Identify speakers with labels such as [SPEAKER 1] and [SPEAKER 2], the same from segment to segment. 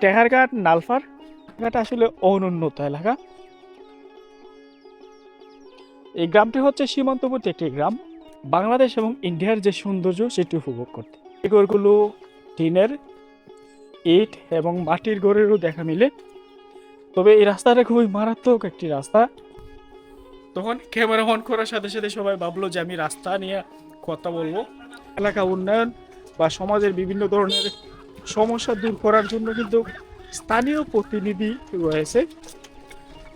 [SPEAKER 1] টেহারঘাট নালফার, এটা আসলে অনুন্নত এলাকা। এই গ্রামটি হচ্ছে সীমান্তবর্তী একটি গ্রাম। বাংলাদেশ এবং ইন্ডিয়ার যে সৌন্দর্য, সেটি উপভোগ করতে। এই ঘরগুলো টিনের ইট এবং মাটির ঘরেরও দেখা মিলে। তবে এই রাস্তাটা খুবই মারাত্মক একটি রাস্তা। তখন ক্যামেরা অন করার সাথে সাথে সবাই ভাবলো যে আমি রাস্তা নিয়ে কথা বলব। এলাকা উন্নয়ন বা সমাজের বিভিন্ন ধরনের সমস্যা দূর করার জন্য কিন্তু স্থানীয় প্রতিনিধি রয়েছে।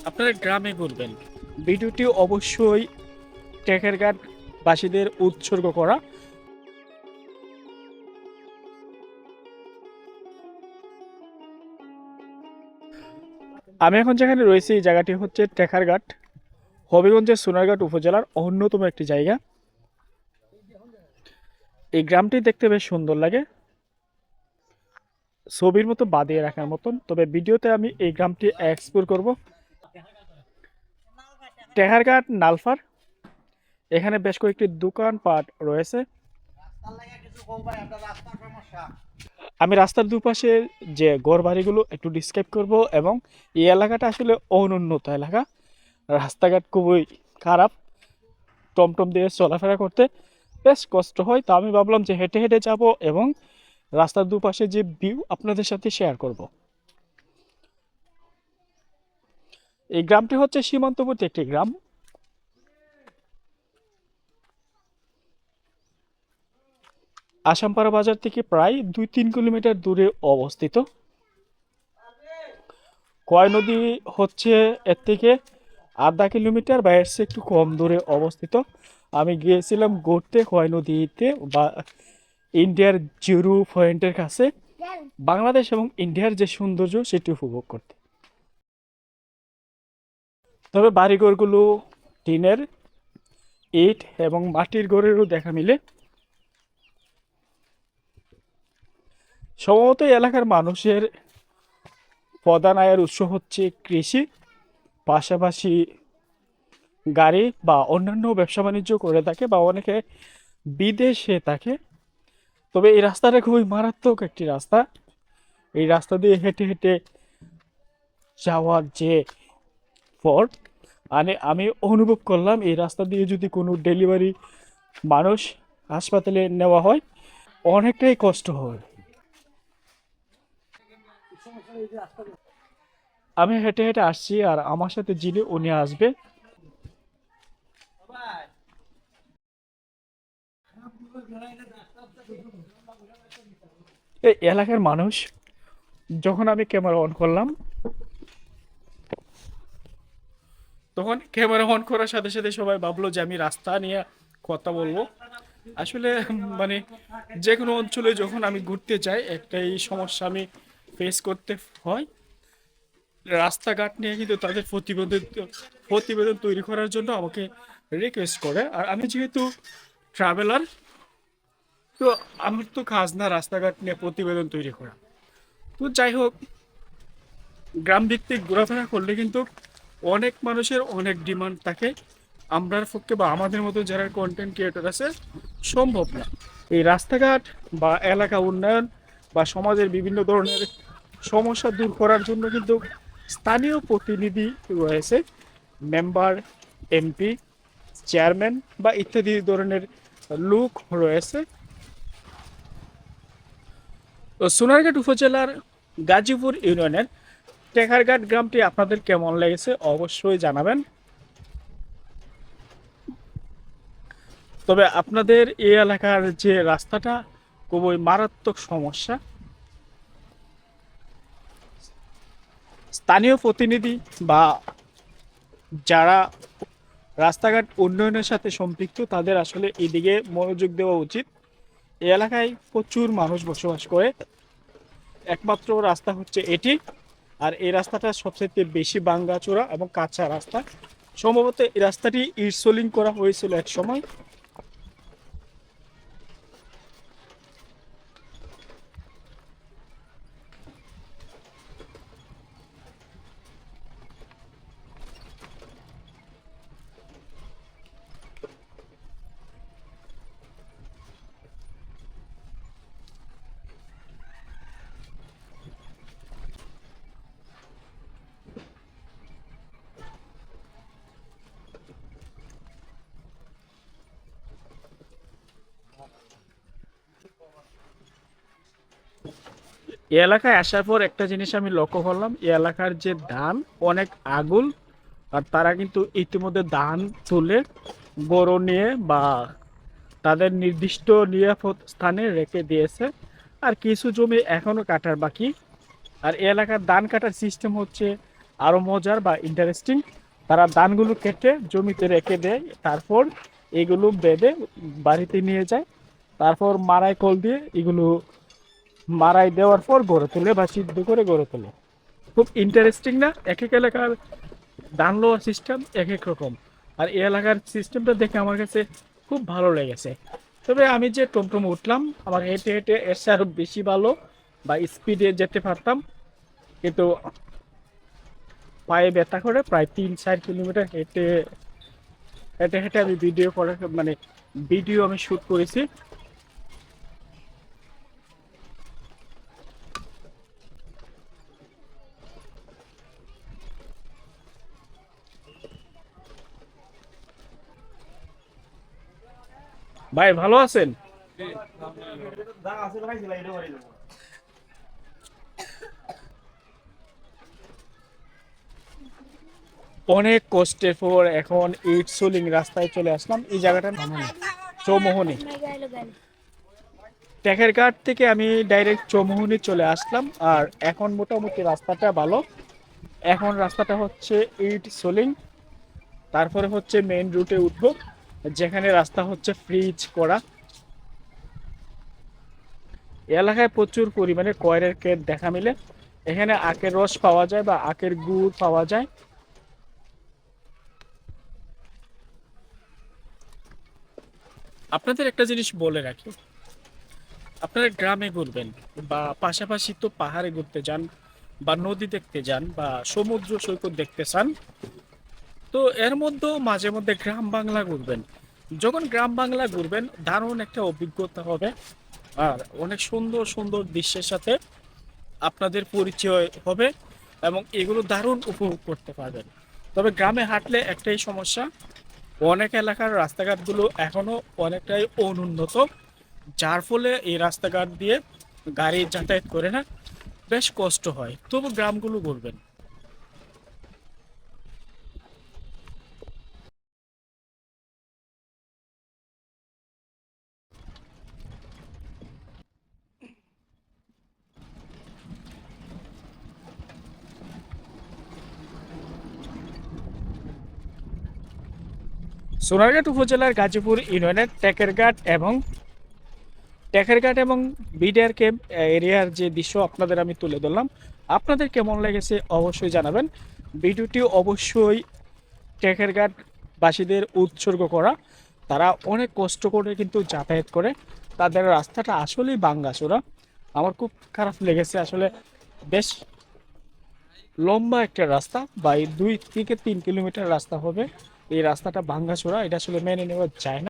[SPEAKER 1] আপনারা গ্রামে ঘুরবেন। ভিডিওটি অবশ্যই টেকেরঘাট বাসীদের উৎসর্গ করা। আমি এখন যেখানে রয়েছি এই জায়গাটি হচ্ছে টেকারঘাট হবিগঞ্জের সোনারঘাট উপজেলার অন্যতম একটি জায়গা। এই গ্রামটি দেখতে বেশ সুন্দর লাগে। ছবির মতো বাদিয়ে রাখার মতন। তবে ভিডিওতে আমি এই গ্রামটি এক্সপ্লোর করব। টেহারঘাট নালফার। এখানে বেশ কয়েকটি দোকানপাট রয়েছে। আমি রাস্তার দুপাশে যে গড় বাড়িগুলো একটু ডিসক্রাইব করব এবং এই এলাকাটা আসলে অনুন্নত এলাকা। রাস্তাঘাট খুবই খারাপ। টমটম দিয়ে চলাফেরা করতে বেশ কষ্ট হয়। তা আমি ভাবলাম যে হেঁটে হেঁটে যাব এবং রাস্তার দুপাশে যে ভিউ আপনাদের সাথে শেয়ার করব। এই গ্রামটি হচ্ছে সীমান্তবর্তী একটি গ্রাম। আসামপাড়া বাজার থেকে প্রায় দুই তিন কিলোমিটার দূরে অবস্থিত। কয় নদী হচ্ছে এর থেকে আধা কিলোমিটার বা এর একটু কম দূরে অবস্থিত। আমি গিয়েছিলাম ঘুরতে কয় নদীতে বা ইন্ডিয়ার জিরো পয়েন্টের কাছে বাংলাদেশ এবং ইন্ডিয়ার যে সৌন্দর্য সেটি উপভোগ করতে। তবে বাড়িঘরগুলো টিনের ইট এবং মাটির ঘরেরও দেখা মিলে। সম্ভবত এলাকার মানুষের প্রধান আয়ের উৎস হচ্ছে কৃষি। পাশাপাশি গাড়ি বা অন্যান্য ব্যবসা বাণিজ্য করে থাকে বা অনেকে বিদেশে থাকে। তবে এই রাস্তাটা খুবই মারাত্মক একটি রাস্তা। এই রাস্তা দিয়ে হেঁটে হেঁটে যাওয়ার যে পথ মানে আমি অনুভব করলাম এই রাস্তা দিয়ে যদি কোনো ডেলিভারি মানুষ হাসপাতালে নেওয়া হয়, অনেকটাই কষ্ট হয়। আমি হেঁটে হেঁটে আসছি আর আমার সাথে যিনি, উনি আসবে। এই এলাকার মানুষ, যখন আমি ক্যামেরা অন করলাম, তখন ক্যামেরা অন করার সাথে সাথে সবাই ভাবলো যে আমি রাস্তা নিয়ে কথা বলব। আসলে মানে যে কোনো অঞ্চলে যখন আমি ঘুরতে যাই, একটাই সমস্যা আমি ফেস করতে হয়। রাস্তাঘাট নিয়ে কিন্তু তাদের প্রতিবেদন প্রতিবেদন তৈরি করার জন্য আমাকে রিকোয়েস্ট করে। আর আমি যেহেতু ট্রাভেলার তো আমার তো কাজ না রাস্তাঘাট নিয়ে প্রতিবেদন তৈরি করা। তো যাই হোক, গ্রাম ভিত্তিক ঘোরাফেরা করলে কিন্তু অনেক মানুষের অনেক ডিমান্ড থাকে। আমরার পক্ষে বা আমাদের মতো যারা কন্টেন্ট ক্রিয়েটর আছে, সম্ভব না। এই রাস্তাঘাট বা এলাকা উন্নয়ন বা সমাজের বিভিন্ন ধরনের সমস্যা দূর করার জন্য কিন্তু স্থানীয় প্রতিনিধি রয়েছে মেম্বার এমপি চেয়ারম্যান বা ইত্যাদি ধরনের লোক রয়েছে। সোনারঘাট উপজেলার গাজীপুর ইউনিয়নের টেকারঘাট গ্রামটি আপনাদের কেমন লেগেছে অবশ্যই জানাবেন। তবে আপনাদের এই এলাকার যে রাস্তাটা, খুবই মারাত্মক সমস্যা। স্থানীয় প্রতিনিধি বা যারা রাস্তাঘাট উন্নয়নের সাথে সম্পৃক্ত, তাদের আসলে এদিকে মনোযোগ দেওয়া উচিত। এই এলাকায় প্রচুর মানুষ বসবাস করে। একমাত্র রাস্তা হচ্ছে এটি। আর এই রাস্তাটা সবচেয়ে বেশি বাঙ্গাচোরা এবং কাঁচা রাস্তা। সম্ভবত এই রাস্তাটি ইরসোলিং করা হয়েছিল এক সময়। এলাকায় আসার পর একটা জিনিস আমি লক্ষ্য করলাম, এই এলাকার যে ধান অনেক আগুল আর তারা কিন্তু ইতিমধ্যে ধান তুলে গরু নিয়ে বা তাদের নির্দিষ্ট নিরাপদ স্থানে রেখে দিয়েছে। আর কিছু জমি এখনও কাটার বাকি। আর এই এলাকার ধান কাটার সিস্টেম হচ্ছে আরও মজার বা ইন্টারেস্টিং তারা ধানগুলো কেটে জমিতে রেখে দেয়, তারপর এগুলো বেঁধে বাড়িতে নিয়ে যায়, তারপর মারাই কল দিয়ে এগুলো মারাই দেওয়ার পর গড়ে তোলে বা সিদ্ধ করে গড়ে তোলে। খুব ইন্টারেস্টিং না? এক এক এলাকার ধান লোয়ার সিস্টেম এক এক রকম। আর এই এলাকার সিস্টেমটা দেখে আমার কাছে খুব ভালো লেগেছে। তবে আমি যে টমটম উঠলাম, আমার হেঁটে হেঁটে এসে আরও বেশি ভালো বা স্পিডে যেতে পারতাম। কিন্তু পায়ে ব্যথা করে প্রায় তিন চার কিলোমিটার হেঁটে হেঁটে হেঁটে আমি ভিডিও করে মানে ভিডিও আমি শুট করেছি। ভাই, ভালো আছেন? অনেক কষ্টের পর এখন ইট সোলিং রাস্তায় চলে আসলাম। এই জায়গাটার চৌমোহনী। টেকের ঘাট থেকে আমি ডাইরেক্ট চৌমোহনী চলে আসলাম, আর এখন মোটামুটি রাস্তাটা ভালো। এখন রাস্তাটা হচ্ছে ইট সোলিং, তারপরে হচ্ছে মেইন রুটে উঠবো। যেখানে রাস্তা হচ্ছে ফ্রিজ করা। এলাকায় প্রচুর পরিমাণে কয়ের কেট দেখা মিলে। এখানে আখের রস পাওয়া যায় বা আখের গুড় পাওয়া যায়। আপনাদের একটা জিনিস বলে রাখি। আপনারা গ্রামে ঘুরবেন বা পাশাপাশি তো পাহাড়ে ঘুরতে যান বা নদী দেখতে যান বা সমুদ্র সৈকত দেখতে চান তো এর মধ্যেও মাঝে মধ্যে গ্রাম বাংলা ঘুরবেন। যখন গ্রাম বাংলা ঘুরবেন, দারুণ একটা অভিজ্ঞতা হবে। আর অনেক সুন্দর সুন্দর দৃশ্যের সাথে আপনাদের পরিচয় হবে এবং এগুলো দারুণ উপভোগ করতে পারবেন। তবে গ্রামে হাঁটলে একটাই সমস্যা, অনেক এলাকার রাস্তাঘাটগুলো এখনও অনেকটাই অনুন্নত, যার ফলে এই রাস্তাঘাট দিয়ে গাড়ি যাতায়াত করে না, বেশ কষ্ট হয়। তবু গ্রামগুলো ঘুরবেন। সোনারঘাট উপজেলার গাজীপুর ইউনিয়নের টেকেরঘাট এবং টেকেরঘাট এবং বিডিআর ক্যাম্প এরিয়ার যে দৃশ্য আপনাদের আমি তুলে ধরলাম। আপনাদের কেমন লেগেছে অবশ্যই জানাবেন। ভিডিওটি অবশ্যই টেকেরঘাট বাসীদের উৎসর্গ করা। তারা অনেক কষ্ট করে কিন্তু যাতায়াত করে। তাদের রাস্তাটা আসলেই বাঙ্গাসোরা। আমার খুব খারাপ লেগেছে আসলে বেশ লম্বা একটা রাস্তা, বা দুই থেকে তিন কিলোমিটার রাস্তা হবে। এই রাস্তাটা ভাঙ্গাচোরা এটা আসলে মেনে নেওয়া যায় না।